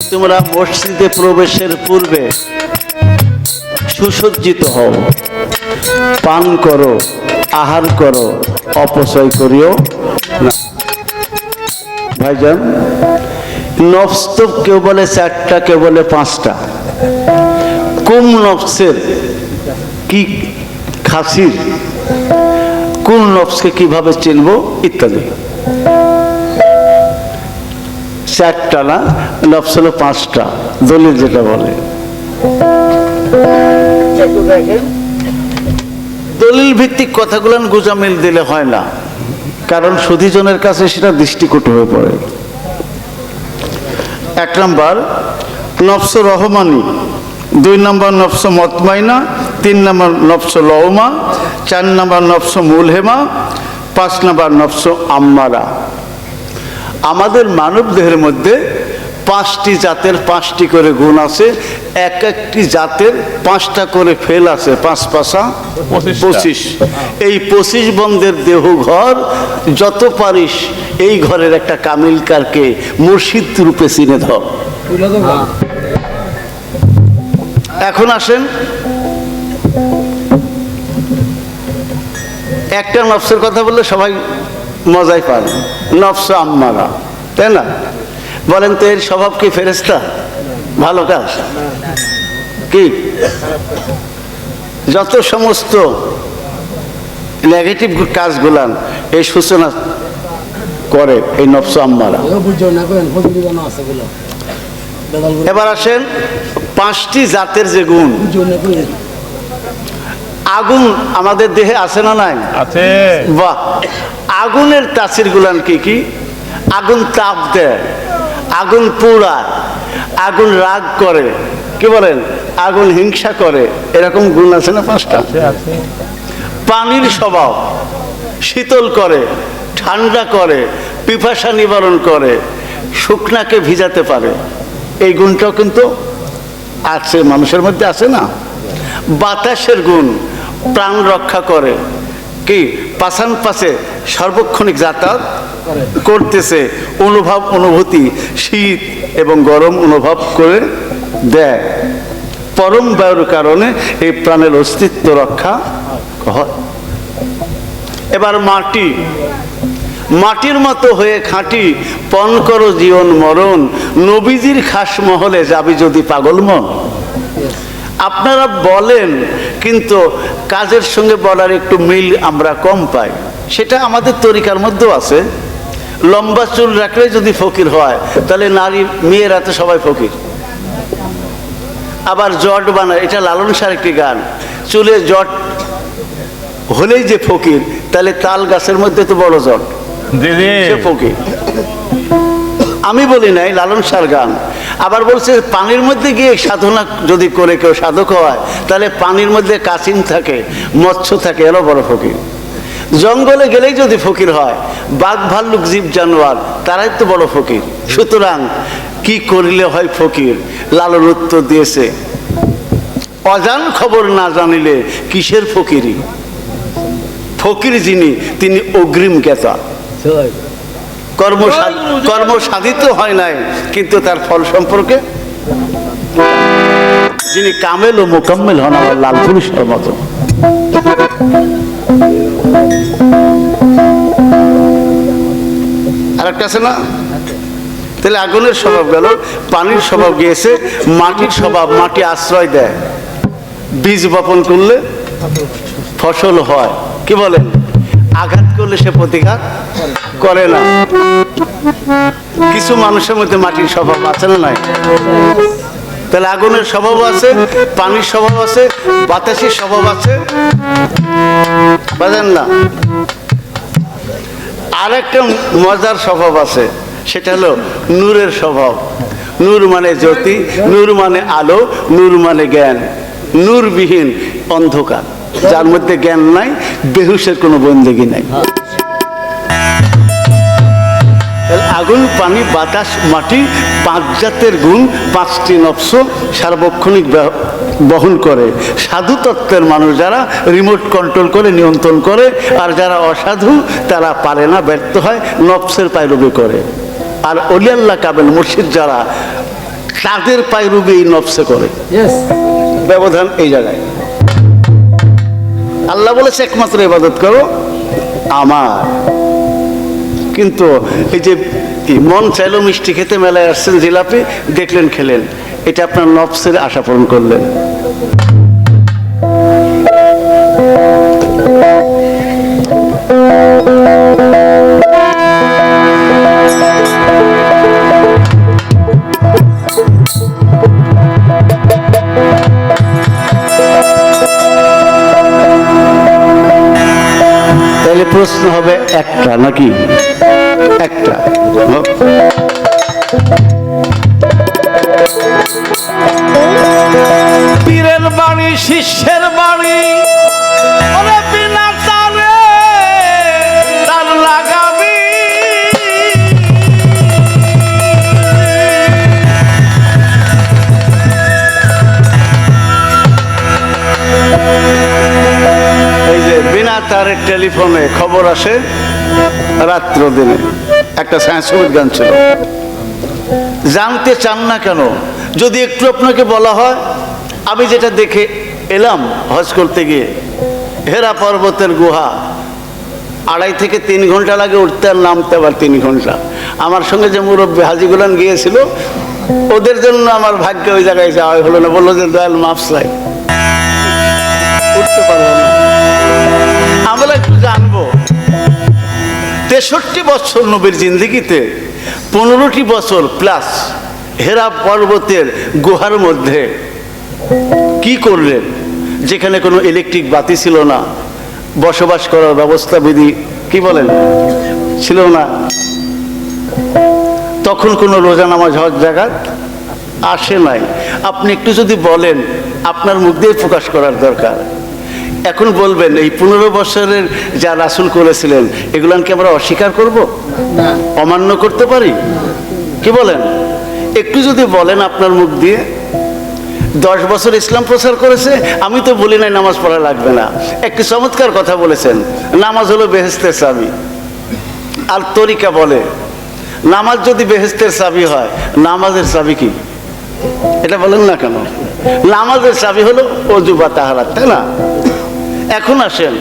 তোমরা মসজিদে প্রবেশের পূর্বে সুসজ্জিত হও, পান করো, আহার করো, অপচয় করিও না। ভাইজান নফস তো কেউ বলে চারটা, কেউ বলে পাঁচটা। কুম নফসের কি খাসির, কোন নফসকে কীভাবে চিনব ইত্যাদি। চারটা না নফস হলো পাঁচটা, দলিল যেটা বলে। দলিল ভিত্তিক কথাগুলো গুজামিল দিলে হয় না, কারণ সুধীজনের কাছে সেটা দৃষ্টিকটু হয়ে পড়ে। এক নম্বর, নফস রহমানি, দুই নম্বর নফস মতমাইনা, তিন নম্বর নফস লওমা, চার নম্বর নফস মুলহেমা, পাঁচ নম্বর নফস আম্মারা। আমাদের মানব দেহের মধ্যে পাঁচটি জাতের পাঁচটি করে গুণ আছে। এক একটি জাতের পাঁচটা করে ফেল আছে। পাঁচ পাশা পঁচিশ। এই পঁচিশ বন্ধের দেহ ঘর যত পারিস এই ঘরের একটা কামিলকারকে মুর্শিদ রূপে চিনে ধর। এখন আসেন। একটা নফসের কথা বললে সবাই মজাই পান। নফস আম্মারা। তাই না? বলেন তো এর স্বভাব কি ফেরেস্তা ভালো কাজ। কি? যত সমস্ত নেগেটিভ কাজগুলান এই সূচনা করে এই নফস আম্মারা। এবার আসেন পাঁচটি জাতের যে গুণ। আগুন আমাদের দেহে আছে না নাই? আছে। বাহ! আগুনের তাসির গুলান কি কি? আগুন তাপ দেয় আগুন পোড়ায় আগুন রাগ করে। কি বলেন? আগুন হিংসা করে। এরকম গুণ আছে না পাঁচটা? পানির স্বভাব। শীতল করে ঠান্ডা করে পিপাসা নিবারণ করে শুকনাকে ভিজাতে পারে। এই গুণটাও কিন্তু আছে মানুষের মধ্যে আছে না? বাতাসের গুণ প্রাণ রক্ষা করে। কি? পাশান পাশে সার্বক্ষণিক যাতায়াত। করতেছে, অনুভব, অনুভূতি, শীত এবং গরম অনুভব করে দেয়। পরম বায়ুর কারণে এই প্রাণের অস্তিত্ব রক্ষা হয়। এবার মাটি। মাটির মতো হয়ে খাঁটি পণ করো জীবন মরণ, নবীজির খাস মহলে যাবি যদি পাগল মন। আপনারা বলেন, কিন্তু কাজের সঙ্গে বলার একটু মিল আমরা কম পাই। সেটা আমাদের তরিকার মধ্যেও আছে। লম্বা চুল রাখলে যদি ফকির হয় তাহলে নারী মেয়েরা তো সবাই ফকির। আবার জট বানায় এটা লালন সার একটি গান। চুলে জট হলেই যে ফকির তাহলে তাল গাছের মধ্যে তো বড় জট। ফকির। আমি বলি নাই লালন সার গান। আবার বলছে পানির মধ্যে গিয়ে সাধনা যদি করে কেউ সাধক হয় তাহলে পানির মধ্যে কাচিন থাকে মৎস্য থাকে এরও বড় ফকির। জঙ্গলে গেলেই যদি ফকির হয় বাঘ ভাল্লুক জীব জানোয়ার তারাই তো বড় ফকির। সুতরাং কি করিলে হয় ফকির? লালন উত্তর দিয়েছে অজান খবর না জানিলে কিসের ফকিরি? ফকির যিনি তিনি অগ্রিম জ্ঞাতা। সবাই কর্ম কর্ম সাধিত হয় নাই কিন্তু তার ফল সম্পর্কে যিনি কামেল ও মোকাম্মেল হন আমার লাল পুরুষের মতো একটা আছে না? তাহলে আগুনের স্বভাব গেল, পানির স্বভাব গিয়েছে, মাটির স্বভাব, মাটি আশ্রয় দেয়। বীজ বপন করলে ফসল হয়। কি বলেন? আঘাত করলে সে প্রতিঘাত করে না। কিছু মানুষের মধ্যে মাটির স্বভাব আছে না নাই? তাহলে আগুনের স্বভাব আছে, পানির স্বভাব আছে, বাতাসের স্বভাব আছে। বুঝেন না। আর একটা মজার স্বভাব আছে, সেটা হলো নূরের স্বভাব। নূর মানে জ্যোতি, নূর মানে আলো, নূর মানে জ্ঞান। নূরবিহীন অন্ধকার, যার মধ্যে জ্ঞান নাই, বেহুশের কোনো বন্দেগি নাই। আগুন, পানি, বাতাস, মাটি, পাঁচ জাতের গুণ, পাঁচটি নফস সার্বক্ষণিক বহন করে। সাধু তত্ত্বের মানুষ যারা রিমোট কন্ট্রোল করে নিয়ন্ত্রণ করে আর যারা অসাধু তারা পারে না ব্যর্থ হয় নফসের পায়রবি করে। আর অলিয়াল্লাহ কাবেল মুর্শিদ যারা তাদের পায়রুবি এই নফসে করে। ব্যবধান এই জায়গায়। আল্লাহ বলেছে একমাত্র ইবাদত করো আমার। কিন্তু এই যে মন চাইলো মিষ্টি খেতে মেলায় আসছেন জিলাপি দেখলেন খেলেন। এটা আপনার নফসের আশা পূরণ করলেন। তাহলে প্রশ্ন হবে একটা নাকি? একটা। টেলিফোনে খবর আসে রাত্র দিনে। একটা সাংস্কৃতিক গান ছিল। জানতে চান না কেন? যদি একটু আপনাকে বলা হয়, আমি যেটা দেখে এলাম হজ করতে গিয়ে, হেরা পর্বতের গুহা, আড়াই থেকে তিন ঘণ্টা লাগে উঠতে আর নামতে আবার তিন ঘণ্টা। আমার সঙ্গে যে মুরব্বী হাজিগুলান গিয়েছিল, ওদের জন্য আমার ভাগ্য ওই জায়গায় যাওয়া হলো না, বলল যে দয়াল মাফসাই উঠতে পারব না। একটু জানব। তেষট্টি বছর নবীর জিন্দিগিতে, পনেরোটি বছর প্লাস হেরা পর্বতের গুহার মধ্যে কি করলেন? যেখানে কোনো ইলেকট্রিক বাতি ছিল না, বসবাস করার ব্যবস্থা বিধি কি বলেন? ছিল না। তখন কোনো রোজা নামাজ হজ জায়গায় আসে নাই। আপনি একটু যদি বলেন, আপনার মুখ দিয়ে প্রকাশ করার দরকার। এখন বলবেন এই পনেরো বছরের যা রাসুল করেছিলেন এগুলানকে আমরা অস্বীকার করব? অমান্য করতে পারি? কি বলেন? একটু যদি বলেন আপনার মুখ দিয়ে। দশ বছর ইসলাম প্রচার করেছে আমি তো বলি নাই নামাজ পড়া লাগবে না। একটি চমৎকার কথা বলেছেন নামাজ হলো বেহেস্তের চাবি। আর তরিকা বলে নামাজ যদি বেহেস্তের চাবি হয় নামাজের চাবি কি? এটা বলেন না কেন? নামাজের চাবি হলো অজু বা তাহারা তাই না? এখন আসেন।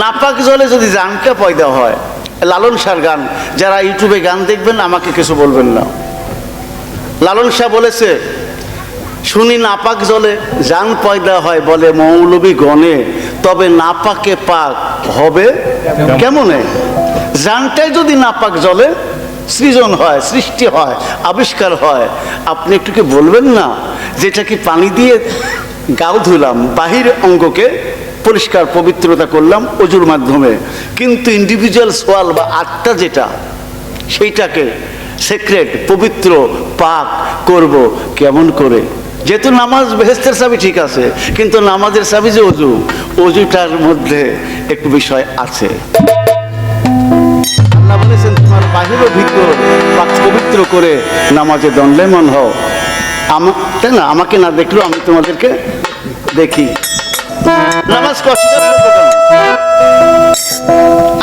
নাপাক জলে যদি জানকা পয়দা হয়, লালন শাহর গান, যারা ইউটিউবে গান দেখবেন, আমাকে কিছু বলবেন না। লালন শাহ বলেছে, শুনি নাপাক জলে জান পয়দা হয় বলে মৌলবী গণে, তবে নাপাকে পাক হবে কেমনে? জানটাই যদি নাপাক জলে সৃজন হয়, সৃষ্টি হয়, আবিষ্কার হয়, আপনি একটু কি বলবেন না? যেটা কি পানি দিয়ে গাও ধুলাম, বাহির অঙ্গকে পরিষ্কার পবিত্রতা করলাম অজুর মাধ্যমে। কিন্তু ইন্ডিভিজুয়াল সোয়াল বা আত্মা যেটা, সেইটাকে সেক্রেট পবিত্র, পাক করব কেমন করে? যেহেতু নামাজ বেহেস্তের চাবি ঠিক আছে, কিন্তু নামাজের চাবি যে অজু, অজুটার মধ্যে একটু বিষয় আছে। আল্লাহ বলেছেন, তোমার বাহির ভিতর পাক পবিত্র করে নামাজে দণ্ডেমন হও। আমা তাই না? আমাকে না দেখলেও আমি তোমাদেরকে দেখি। নামাজ?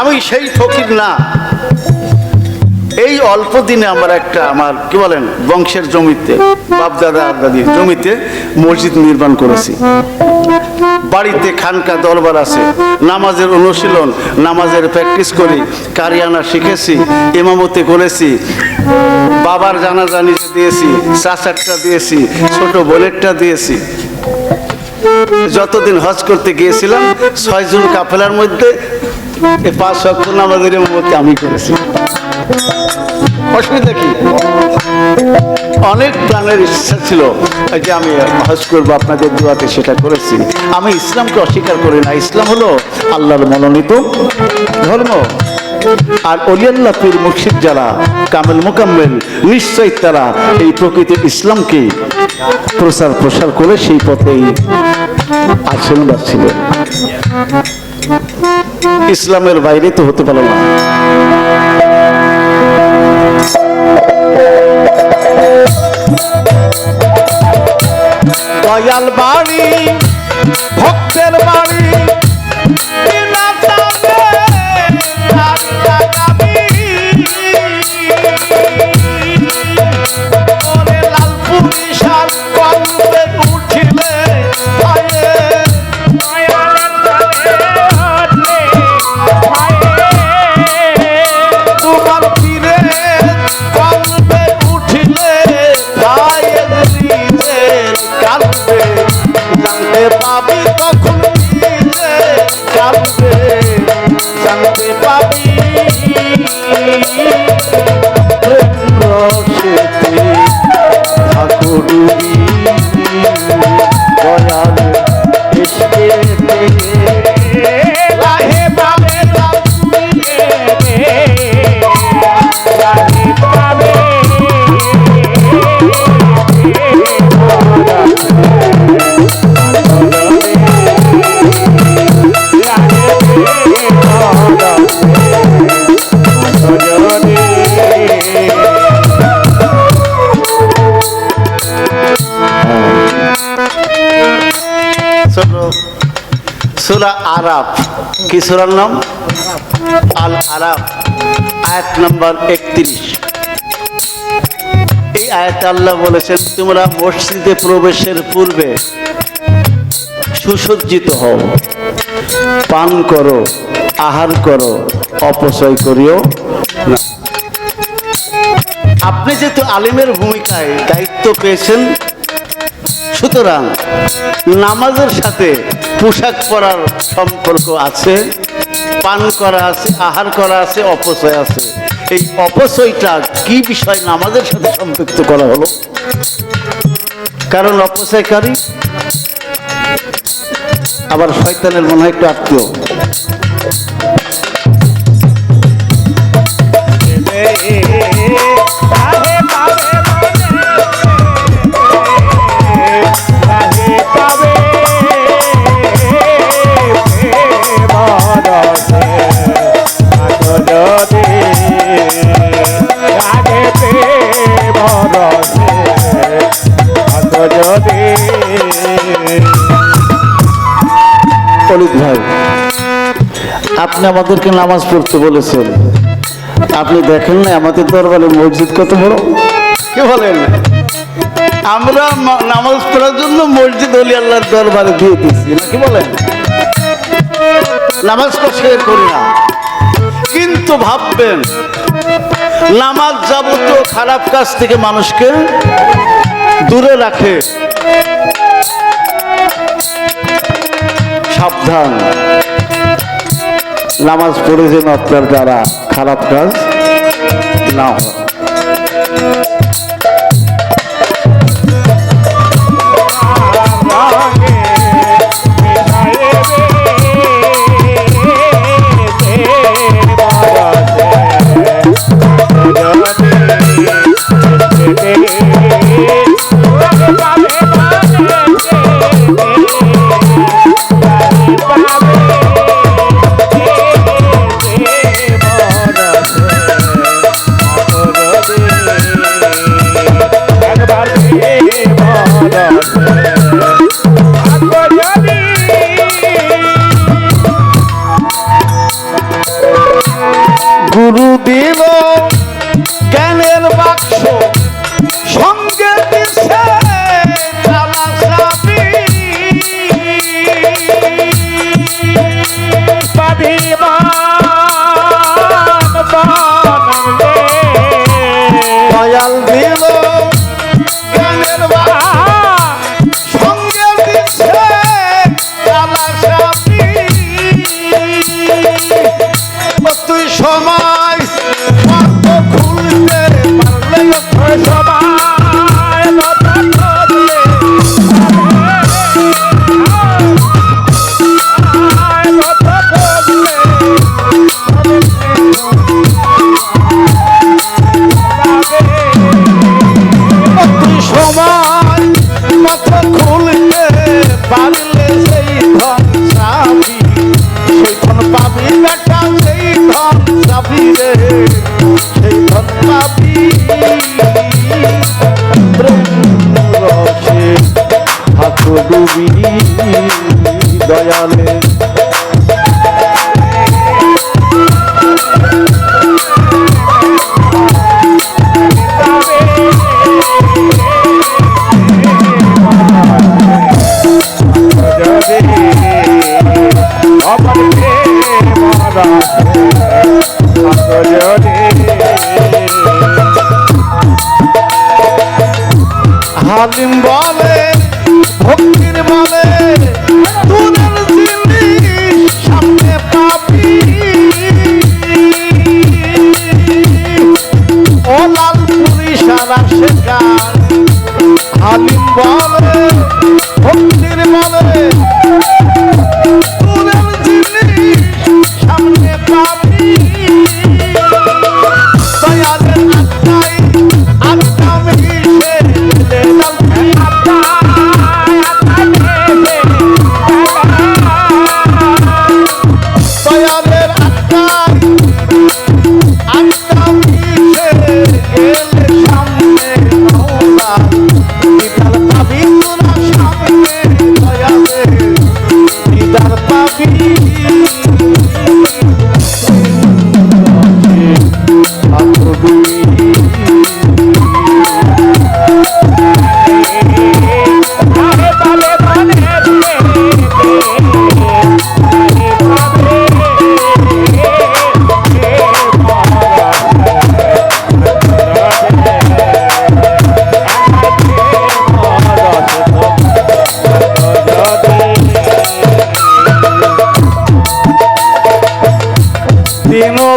আমি সেই ফকির না। এই অল্প দিনে আমার একটা আমার, কি বলেন, বংশের জমিতে বাপ দাদা দাদি জমিতে মসজিদ নির্মাণ করেছি। বাড়িতে খানকা দরবার আছে, নামাজের অনুশীলন, নামাজের প্র্যাকটিস করি, কারিয়ানা শিখেছি, ইমামতি করেছি, বাবার জানাজা নিজে দিয়েছি, চাচারটা দিয়েছি, ছোট বোনেরটা দিয়েছি। যতদিন হজ করতে গিয়েছিলাম, ছয় ছয়জন কাফেলার মধ্যে পাঁচ শক্ত নামাজের ইমামতি আমি করেছি। অসুবিধা কি? অনেক প্রাণের ইচ্ছা ছিল যে আমি হজ করব, আপনাদের দোয়াতে সেটা করেছি। আমি ইসলামকে অস্বীকার করি না। ইসলাম হলো আল্লাহর মনোনীত ধর্ম। আর অলিয়াল্লাপুর মুর্শিদ যারা, কামেল মোকাম্মেল নিশ্চয় তারা এই প্রকৃত ইসলামকে প্রচার প্রসার করে সেই পথেই আসেন বা ইসলামের বাইরে তো হতে পারে না। আরাফ কি সুরার নাম? আল আরাফ আয়াত নাম্বার একত্রিশ। এই আয়াতে আল্লাহ বলেছেন, তোমরা মসজিদে প্রবেশের পূর্বে সুসজ্জিত হও, পান করো, আহার করো, অপচয় করিও না। আপনি যেহেতু আলিমের ভূমিকায় দায়িত্ব পেয়েছেন, সুতরাং নামাজের সাথে পোশাক পরার সম্পর্ক আছে, পান করা আছে, আহার করা আছে, অপচয় আছে। এই অপচয়টা কি বিষয় নামাজের সাথে সম্পৃক্ত করা হলো? কারণ অপচয়কারী আবার শয়তানের মনে হয় একটু আত্মীয়। আমাদেরকে নামাজ পড়তে বলেছেন। আপনি দেখেন না, আমাদের দরবারে মসজিদ কত বড়? কি বলেন? আমরা নামাজ পড়ার জন্য মসজিদ অলি আল্লাহর দরবারে দিয়ে দিচ্ছি না কি বলেন? নামাজ কষে করি না। কিন্তু ভাববেন, নামাজ যাবতীয় খারাপ কাজ থেকে মানুষকে দূরে রাখে। সাবধান। নামাজ পড়েছেন আপনার দ্বারা খারাপ কাজ না হয়। দয়ালে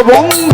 봉